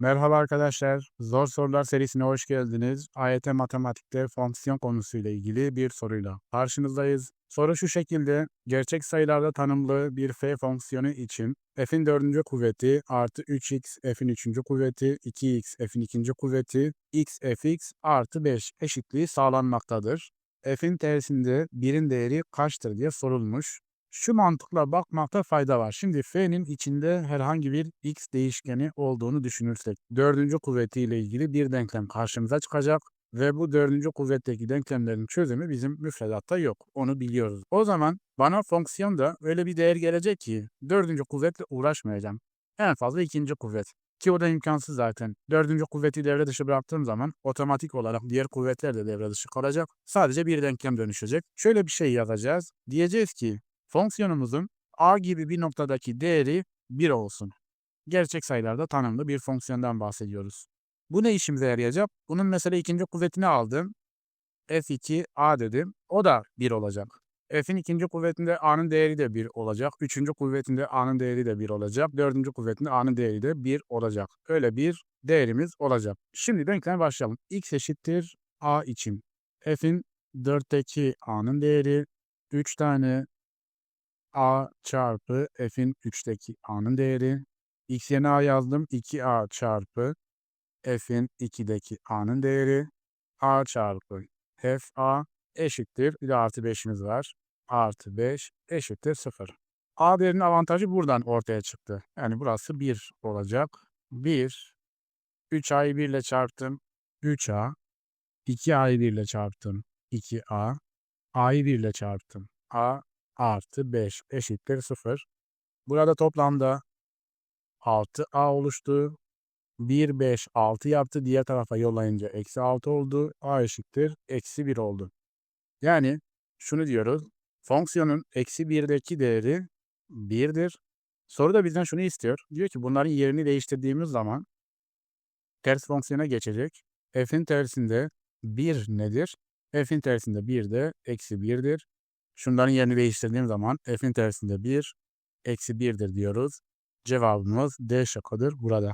Merhaba arkadaşlar. Zor sorular serisine hoş geldiniz. AYT matematikte fonksiyon konusuyla ilgili bir soruyla karşınızdayız. Soru şu şekilde. Gerçek sayılarda tanımlı bir f fonksiyonu için f'in dördüncü kuvveti artı 3x f'in üçüncü kuvveti 2x f'in ikinci kuvveti x fx artı 5 eşitliği sağlanmaktadır. F'in tersinde 1'in değeri kaçtır diye sorulmuş. Şu mantıkla bakmakta fayda var. Şimdi f'nin içinde herhangi bir x değişkeni olduğunu düşünürsek, dördüncü kuvvetiyle ilgili bir denklem karşımıza çıkacak ve bu dördüncü kuvvetteki denklemlerin çözümü bizim müfredatta yok. Onu biliyoruz. O zaman bana fonksiyonda öyle bir değer gelecek ki dördüncü kuvvetle uğraşmayacağım. En fazla ikinci kuvvet. Ki o da imkansız zaten. Dördüncü kuvveti devre dışı bıraktığım zaman otomatik olarak diğer kuvvetler de devre dışı kalacak. Sadece bir denklem dönüşecek. Şöyle bir şey yazacağız. Diyeceğiz ki fonksiyonumuzun a gibi bir noktadaki değeri 1 olsun. Gerçek sayılarda tanımlı bir fonksiyondan bahsediyoruz. Bu ne işimize yarayacak? Bunun mesela ikinci kuvvetini aldım. f2 a dedim. O da 1 olacak. F'in ikinci kuvvetinde a'nın değeri de 1 olacak. Üçüncü kuvvetinde a'nın değeri de 1 olacak. Dördüncü kuvvetinde a'nın değeri de 1 olacak. Öyle bir değerimiz olacak. Şimdi denkleme başlayalım. x eşittir a için. F'in 4'teki a'nın değeri 3 tane a çarpı f'in 3'teki a'nın değeri. x yerine a yazdım. 2a çarpı f'in 2'deki a'nın değeri. a çarpı f a eşittir. Bir de artı 5'imiz var. Artı 5 eşittir 0. a değerinin avantajı buradan ortaya çıktı. Yani burası 1 olacak. 1 3a'yı 1 ile çarptım. 3a 2a'yı 1 ile çarptım. 2a a'yı 1 ile çarptım. a artı 5 eşittir 0. Burada toplamda 6a oluştu. 1, 5, 6 yaptı. Diğer tarafa yollayınca eksi 6 oldu. a eşittir eksi 1 oldu. Yani şunu diyoruz. Fonksiyonun eksi 1'deki değeri 1'dir. Soru da bizden şunu istiyor. Diyor ki bunların yerini değiştirdiğimiz zaman ters fonksiyona geçecek. f'in tersinde 1 nedir? f'in tersinde 1 de eksi 1'dir. Şunların yerini değiştirdiğim zaman f'in tersinde 1, eksi 1'dir diyoruz. Cevabımız D şıkkıdır burada.